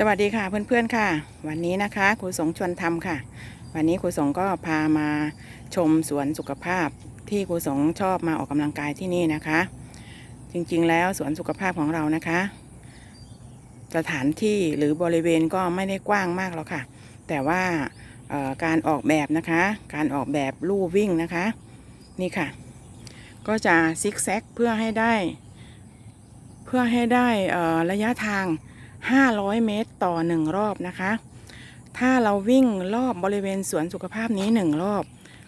สวัสดีค่ะเพื่อนๆค่ะ วันนี้นะคะครูสงชวนทำค่ะ วันนี้ครูสงก็พามาชมสวนสุขภาพที่ครูสงชอบมาออกกำลังกายที่นี่นะคะ จริงๆแล้วสวนสุขภาพของเรานะคะ สถานที่หรือบริเวณก็ไม่ได้กว้างมากหรอกค่ะ แต่ว่าการออกแบบนะคะ การออกแบบลู่วิ่งนะคะ นี่ค่ะ ก็จะซิกแซกเพื่อให้ได้ เพื่อให้ได้ระยะทาง 500 เมตรต่อ 1 รอบนะคะ ถ้าเราวิ่งรอบบริเวณสวนสุขภาพนี้ 1 รอบ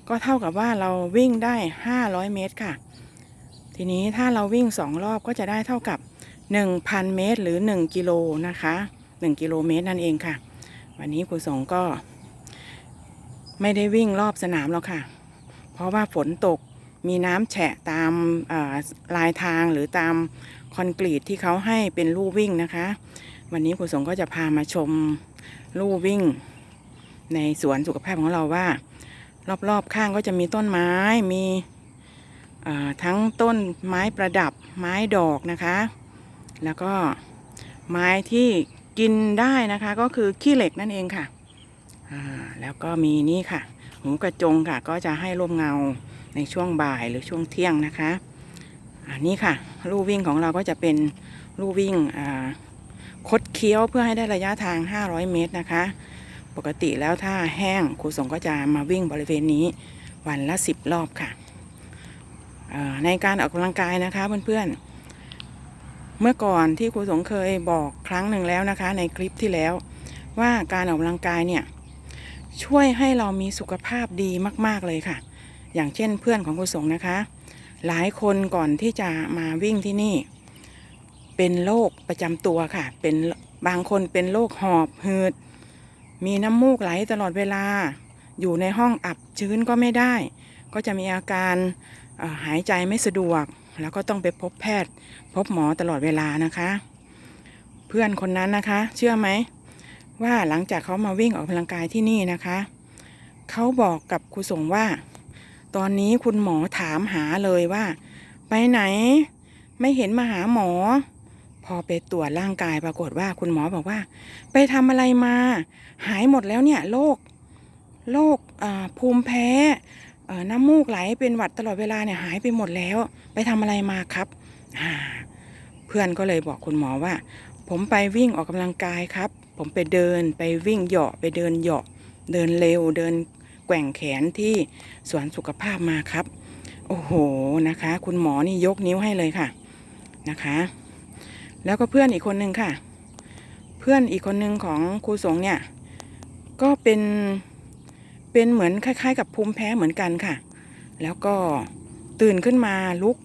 ก็เท่ากับว่าเราวิ่งได้ 500 เมตรค่ะ ทีนี้ถ้าเราวิ่ง 2 รอบก็จะได้เท่ากับ 1,000 เมตรหรือ 1 กิโลนะคะ 1 กิโลเมตรนั่นเองค่ะ วันนี้ครูสงก็ ไม่ได้วิ่งรอบสนามแล้วค่ะ เพราะว่าฝนตกมีน้ำแฉะตามลายทางหรือตามคอนกรีตที่เขาให้เป็นลู่วิ่งนะคะ วันนี้ครูสงก็จะพามาชมลู่วิ่ง ในสวนสุขภาพของเราว่า รอบๆข้างก็จะมีต้นไม้มีทั้งต้นไม้ประดับไม้ดอกนะคะ แล้วก็ไม้ที่กินได้นะคะก็คือขี้เหล็กนั่นเองค่ะแล้วก็มีนี่ค่ะ หูกระจงค่ะก็จะให้ร่มเงาในช่วงบ่ายหรือช่วงเที่ยงนะคะอันนี้ค่ะ ลู่วิ่งของเราก็จะเป็นลู่วิ่ง คดเคี้ยวเพื่อให้ได้ระยะทาง 500 เมตรนะคะ ปกติแล้วถ้าแห้งครูสงก็จะมาวิ่งบริเวณนี้วันละ 10 รอบค่ะ ในการออกกำลังกายนะคะเพื่อนๆ เมื่อก่อนที่ครูสงเคยบอกครั้งหนึ่งแล้วนะคะ ในคลิปที่แล้วว่าการออกกำลังกายเนี่ยช่วยให้เรามีสุขภาพดีมาก ๆ เลยค่ะ อย่างเช่นเพื่อนของครูสงนะคะ หลายคนก่อนที่จะมาวิ่งที่นี่ เป็นโรคประจำตัวค่ะ เป็นบางคนเป็นโรคหอบหืด มีน้ำมูกไหลตลอดเวลา อยู่ในห้องอับชื้นก็ไม่ได้ ก็จะมีอาการหายใจไม่สะดวก แล้วก็ต้องไปพบแพทย์ พบหมอตลอดเวลานะคะ เพื่อนคนนั้นนะคะ เชื่อไหมว่าหลังจากเขามาวิ่งออกกำลังกายที่นี่นะคะ เขาบอกกับครูสงว่า ตอนนี้คุณหมอถามหาเลยว่า ไปไหน ไม่เห็นมาหาหมอ พอไปตรวจร่างกายปรากฏว่าคุณหมอบอกว่า ไปทำอะไรมา หายหมดแล้วเนี่ยโรคโรคภูมิแพ้น้ำมูกไหลเป็นหวัดตลอดเวลาเนี่ยหายไปหมดแล้ว ไปทำอะไรมาครับเพื่อนก็เลยบอกคุณหมอว่า ผมไปวิ่งออกกำลังกายครับ ผมไปเดินไปวิ่งเหาะไปเดินเหาะเดินเร็วเดินแกว่งแขนที่สวนสุขภาพมาครับ โอ้โหนะคะ คุณหมอนี่ยกนิ้วให้เลยค่ะนะคะ แล้วก็เพื่อนอีกคนนึงค่ะ เพื่อนอีกคนนึงของครูสงเนี่ย ก็เป็นเป็นเหมือนคล้าย ๆ กับภูมิแพ้เหมือนกันค่ะ แล้วก็ตื่นขึ้นมาลุก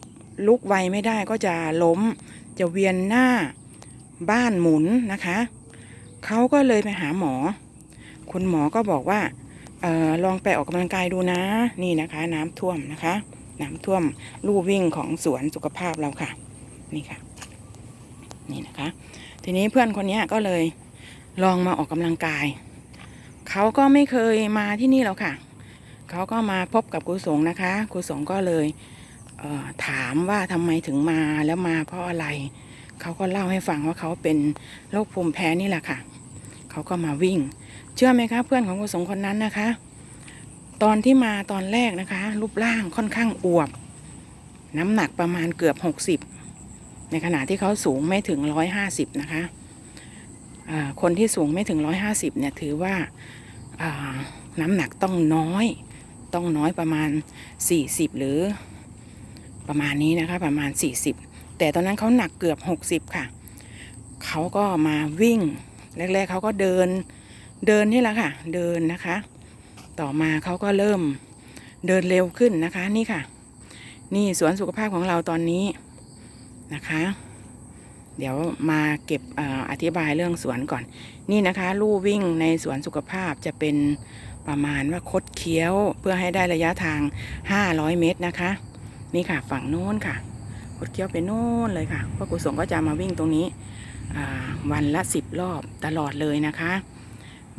ลุกไวไม่ได้ก็จะล้มจะเวียนหน้าบ้านหมุนนะคะเขาก็เลยไปหาหมอ คุณหมอก็บอกว่าออลองไปออกกำลังกายดูนะ นี่นะคะ น้ำท่วมนะคะ น้ำท่วมลู่วิ่งของสวนสุขภาพเราค่ะ นี่ค่ะ นี่นะคะ ทีนี้เพื่อนคนนี้ก็เลยลองมาออกกำลังกาย เขาก็ไม่เคยมาที่นี่แล้วค่ะ เขาก็มาพบกับครูสงนะคะครูสงก็เลยเถามว่าทำไมถึงมาแล้วมาเพราะอะไร เขาก็เล่าให้ฟังว่าเขาเป็นโรคภูมิแพ้นี่แหละค่ะ เขาก็มาวิ่ง เชื่อไหมคะเพื่อนของครูสงคนนั้นนะคะ ตอนที่มาตอนแรกนะคะ รูปร่างค่อนข้างอวบ น้ำหนักประมาณเกือบหกสิบ ในขณะที่เขาสูงไม่ถึงร้อยห้าสิบนะคะคนที่สูงไม่ถึงร้อยห้าสิบเนี่ยถือว่าน้ำหนักต้องน้อย ต้องน้อยประมาณสี่สิบหรือประมาณนี้นะคะประมาณสี่สิบแต่ตอนนั้นเขาหนักเกือบหกสิบค่ะ เขาก็มาวิ่ง แรกๆเขาก็เดินเดินนี่แหละค่ะ เดินนะคะ ต่อมาเขาก็เริ่มเดินเร็วขึ้นนะคะนี่ค่ะ นี่สวนสุขภาพของเราตอนนี้ นะคะ เดี๋ยวมาเก็บออธิบายเรื่องสวนก่อน นี่นะคะลู่วิ่งในสวนสุขภาพจะเป็นประมาณว่าคดเคี้ยวเพื่อให้ได้ระยะทาง 500 เมตรนะคะ นี่ค่ะฝั่งโน้นค่ะ คดเคี้ยวไปโน้นเลยค่ะพระกุศลก็จะมาวิ่งตรงนี้วันละ 10 รอบตลอดเลยนะคะ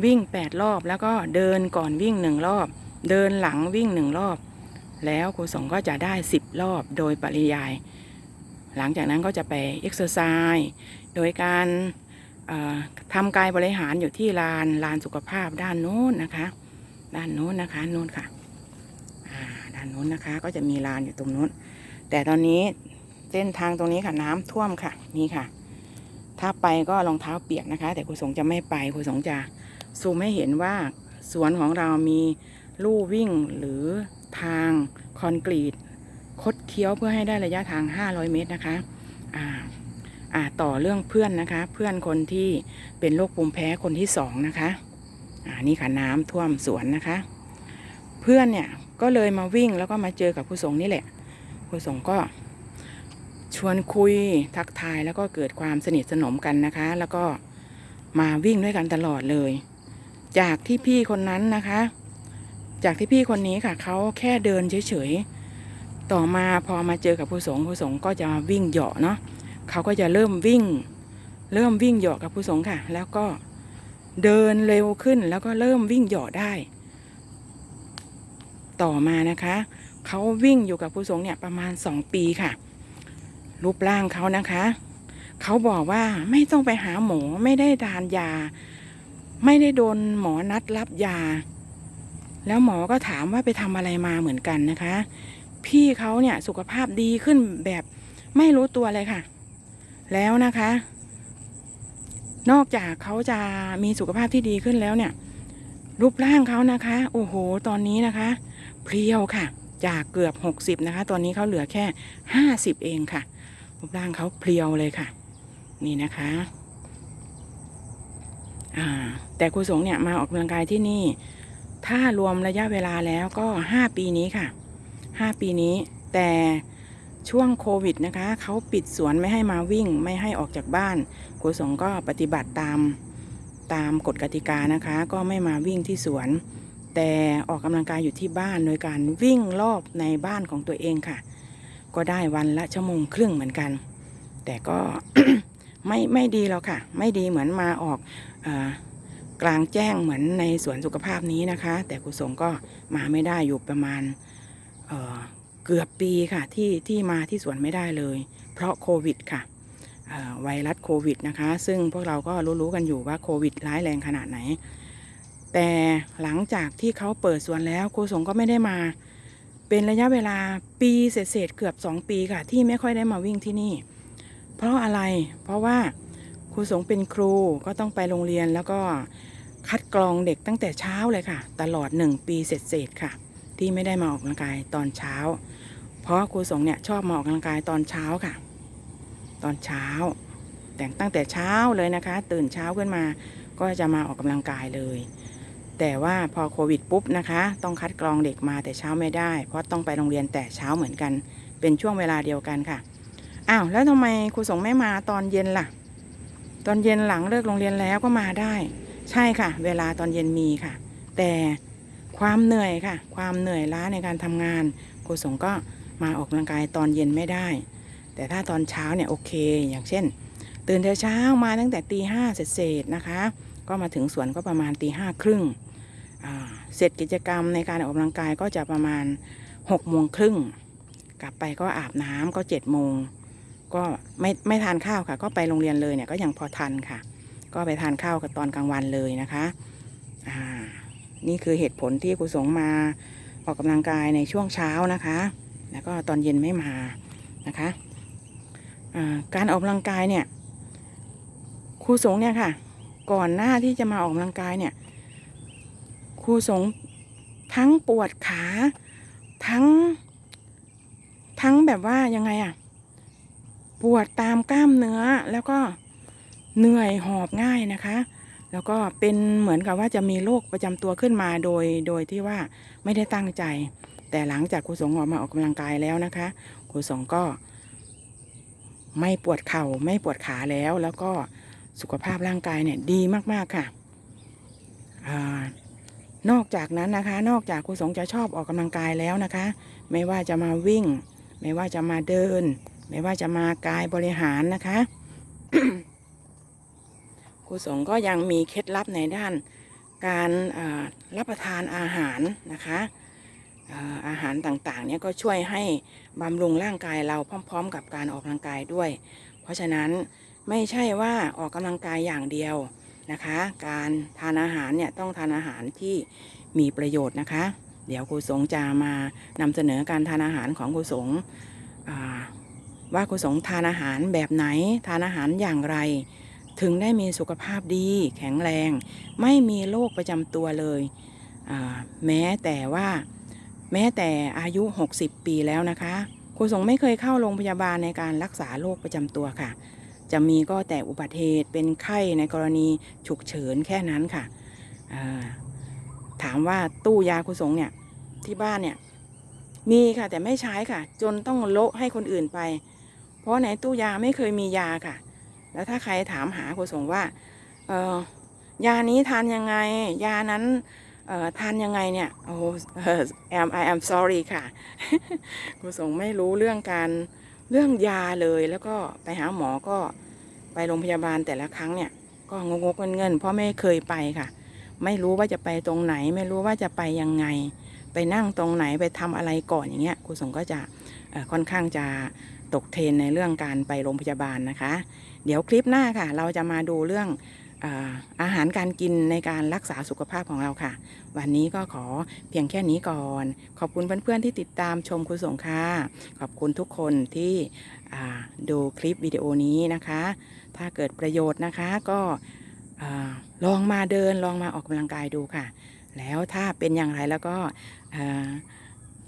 วิ่ง 8 รอบแล้วก็เดินก่อนวิ่ง 1 รอบ เดินหลังวิ่ง 1 รอบ แล้วครูสงก็จะได้ 10 รอบโดยปริยาย หลังจากนั้นก็จะไปเอ็กซ์เซอร์ไซส์โดยการทำกายบริหารอยู่ที่ลานลานสุขภาพด้านโน้นนะคะ ด้านโน้นนะคะโน้นค่ะด้านโน้นนะคะ ก็จะมีลานอยู่ตรงโน้น แต่ตอนนี้เส้นทางตรงนี้ค่ะน้ำท่วมค่ะนี่ค่ะ ถ้าไปก็รองเท้าเปียกนะคะ แต่ครูสงจะไม่ไปครูสงจะซูมให้เห็นว่าสวนของเรามีลู่วิ่งหรือทางคอนกรีต คดเคี้ยวเพื่อให้ได้ระยะทาง 500 เมตรนะคะอ่าอ่าต่อเรื่องเพื่อนนะคะ เพื่อนคนที่เป็นโรคภูมิแพ้คนที่สองนะคะอ่านี่ค่ะน้ำท่วมสวนนะคะ เพื่อนเนี่ยก็เลยมาวิ่งแล้วก็มาเจอกับผู้สงนี่แหละ ผู้สงก็ชวนคุยทักทายแล้วก็เกิดความสนิทสนมกันนะคะ แล้วก็มาวิ่งด้วยกันตลอดเลย จากที่พี่คนนั้นนะคะ จากที่พี่คนนี้ค่ะเขาแค่เดินเฉยๆ ต่อมาพอมาเจอกับผู้สงฆ์ผู้สงฆ์ก็จะมาวิ่งเหาะเนาะเขาก็จะเริ่มวิ่ง เริ่มวิ่งเหาะกับผู้สงฆ์ค่ะ แล้วก็เดินเร็วขึ้นแล้วก็เริ่มวิ่งเหาะได้ ต่อมานะคะ เขาวิ่งอยู่กับผู้สงฆ์เนี่ยประมาณสองปีค่ะ รูปร่างเขานะคะ เขาบอกว่าไม่ต้องไปหาหมอไม่ได้ทานยา ไม่ได้โดนหมอนัดรับยา แล้วหมอก็ถามว่าไปทำอะไรมาเหมือนกันนะคะ พี่เขาเนี่ยสุขภาพดีขึ้นแบบไม่รู้ตัวเลยค่ะ แล้วนะคะ นอกจากเขาจะมีสุขภาพที่ดีขึ้นแล้วเนี่ย รูปร่างเขานะคะ โอ้โห ตอนนี้นะคะ เพรียวค่ะ จากเกือบ 60 นะคะ ตอนนี้เขาเหลือแค่ 50 เองค่ะ รูปร่างเขาเพรียวเลยค่ะ นี่นะคะแต่ครูสงเนี่ยมาออกกำลังกายที่นี่ ถ้ารวมระยะเวลาแล้วก็ 5 ปีนี้ค่ะ 5 ปีนี้ แต่ช่วงโควิดนะคะเขาปิดสวนไม่ให้มาวิ่งไม่ให้ออกจากบ้านครูสงก็ปฏิบัติตามตามกฎกติกานะคะ ก็ไม่มาวิ่งที่สวน แต่ออกกำลังกายอยู่ที่บ้านโดยการวิ่งรอบในบ้านของตัวเองค่ะ ก็ได้วันละชั่วโมงครึ่งเหมือนกัน แต่ก็ไม่ไม่ดีแล้วค่ะ ไม่ดีเหมือนมาออกอกลางแจ้งเหมือนในสวนสุขภาพนี้นะคะ แต่กุศลก็มาไม่ได้อยู่ประมาณ เเกือบปีค่ะที่ที่มาที่สวนไม่ได้เลย เพราะโควิดค่ะไวรัสโควิดนะคะ ซึ่งพวกเราก็รู้ๆกันอยู่ว่าโควิดร้ายแรงขนาดไหน แต่หลังจากที่เขาเปิดสวนแล้วครูสงก็ไม่ได้มา เป็นระยะเวลาปีเศษๆเกือบ 2 ปีค่ะ ที่ไม่ค่อยได้มาวิ่งที่นี่ เพราะอะไรเพราะว่าครูสงเป็นครูก็ต้องไปโรงเรียนแล้วก็คัดกรองเด็กตั้งแต่เช้าเลยค่ะ ตลอด 1 ปีเศษๆค่ะ ที่ไม่ได้มาออกกำลังกายตอนเช้า เพราะครูสงเนี่ยชอบมาออกกำลังกายตอนเช้าค่ะ ตอนเช้า แต่งตั้งแต่เช้าเลยนะคะ ตื่นเช้าขึ้นมาก็จะมาออกกำลังกายเลย แต่ว่าพอโควิดปุ๊บนะคะ ต้องคัดกรองเด็กมาแต่เช้าไม่ได้ เพราะต้องไปโรงเรียนแต่เช้าเหมือนกัน เป็นช่วงเวลาเดียวกันค่ะอ้าวแล้วทำไมครูสงไม่มาตอนเย็นล่ะ ตอนเย็นหลังเลิกโรงเรียนแล้วก็มาได้ ใช่ค่ะ เวลาตอนเย็นมีค่ะ แต่ ความเหนื่อยค่ะ ความเหนื่อยล้าในการทำงานครูสงก็มาออกกำลังกายตอนเย็นไม่ได้ แต่ถ้าตอนเช้าเนี่ยโอเค อย่างเช่น ตื่นแต่เช้ามาตั้งแต่ตีห้าเสร็จๆนะคะ ก็มาถึงสวนก็ประมาณตีห้าครึ่งเสร็จกิจกรรมในการออกกำลังกายก็จะประมาณหกโมงครึ่งกลับไปก็อาบน้ำก็เจ็ดโมงก็ไม่ไม่ทานข้าวค่ะ ก็ไปโรงเรียนเลยเนี่ยก็ยังพอทันค่ะ ก็ไปทานข้าวกับตอนกลางวันเลยนะคะอ่า นี่คือเหตุผลที่ครูสงมาออกกำลังกายในช่วงเช้านะคะ แล้วก็ตอนเย็นไม่มานะคะการออกกำลังกายเนี่ยครูสงเนี่ยค่ะ ก่อนหน้าที่จะมาออกกำลังกายเนี่ยครูสงทั้งปวดขาทั้ง ทั้งแบบว่ายังไงอะปวดตามกล้ามเนื้อแล้วก็เหนื่อยหอบง่ายนะคะ แล้วก็เป็นเหมือนกับว่าจะมีโรคประจำตัวขึ้นมาโดยโดยที่ว่าไม่ได้ตั้งใจ แต่หลังจากครูสงออกมาออกกำลังกายแล้วนะคะครูสงก็ ไม่ปวดเข่าไม่ปวดขาแล้ว แล้วก็สุขภาพร่างกายเนี่ยดีมากๆค่ะอนอกจากนั้นนะคะ นอกจากครูสงจะชอบออกกำลังกายแล้วนะคะ ไม่ว่าจะมาวิ่ง ไม่ว่าจะมาเดิน ไม่ว่าจะมากายบริหารนะคะ รูสงก็ยังมีเคล็ดลับในด้านการรับประทานอาหารนะคะอาหารต่างๆเนี่ยก็ช่วยให้บำรุงร่างกายเราพร้อม ๆ กับการออกกำลังกายด้วย เพราะฉะนั้นไม่ใช่ว่าออกกำลังกายอย่างเดียวนะคะ การทานอาหารเนี่ยต้องทานอาหารที่มีประโยชน์นะคะ เดี๋ยวครูสงจะมานำเสนอการทานอาหารของครูสงว่าครูสงทานอาหารแบบไหนทานอาหารอย่างไร ถึงได้มีสุขภาพดี แข็งแรง ไม่มีโรคประจำตัวเลย แม้แต่ว่าแม้แต่อายุ 60 ปีแล้วนะคะครูสงไม่เคยเข้าโรงพยาบาลในการรักษาโรคประจำตัวค่ะ จะมีก็แต่อุบัติเหตุเป็นไข้ในกรณีฉุกเฉินแค่นั้นค่ะถามว่าตู้ยาครูสงเนี่ยที่บ้านเนี่ยมีค่ะแต่ไม่ใช้ค่ะ จนต้องโละให้คนอื่นไป เพราะในตู้ยาไม่เคยมียาค่ะ แล้วถ้าใครถามหาครูสงว่าเออยานี้ทานยังไง ยานั้นเออทานยังไงเนี่ยโอ้เอ่อ am I am sorry ค่ะครูสงไม่รู้เรื่องการเรื่องยาเลยแล้วก็ไปหาหมอก็ไปโรงพยาบาลแต่ละครั้งเนี่ย ก็งกๆเงินๆเพราะไม่เคยไปค่ะ ไม่รู้ว่าจะไปตรงไหน ไม่รู้ว่าจะไปยังไง ไปนั่งตรงไหนไปทำอะไรก่อนอย่างเงี้ยครูสงก็จะค่อนข้างจะ ตกเทรนในเรื่องการไปโรงพยาบาลนะคะ เดี๋ยวคลิปหน้าค่ะ เราจะมาดูเรื่องอาหารการกินในการรักษาสุขภาพของเราค่ะ วันนี้ก็ขอเพียงแค่นี้ก่อน ขอบคุณเพื่อนๆที่ติดตามชมคุณสงค่ะขอบคุณทุกคนที่ดูคลิปวิดีโอนี้นะคะ ถ้าเกิดประโยชน์นะคะก็ลองมาเดินลองมาออกกำลังกายดูค่ะ แล้วถ้าเป็นอย่างไรแล้วก็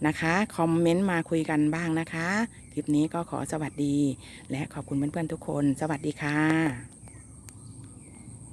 นะคะ คอมเมนต์มาคุยกันบ้างนะคะ ลิปนี้ก็ขอสวัสดี และขอบคุณเพื่อนๆทุกคน สวัสดีค่ะ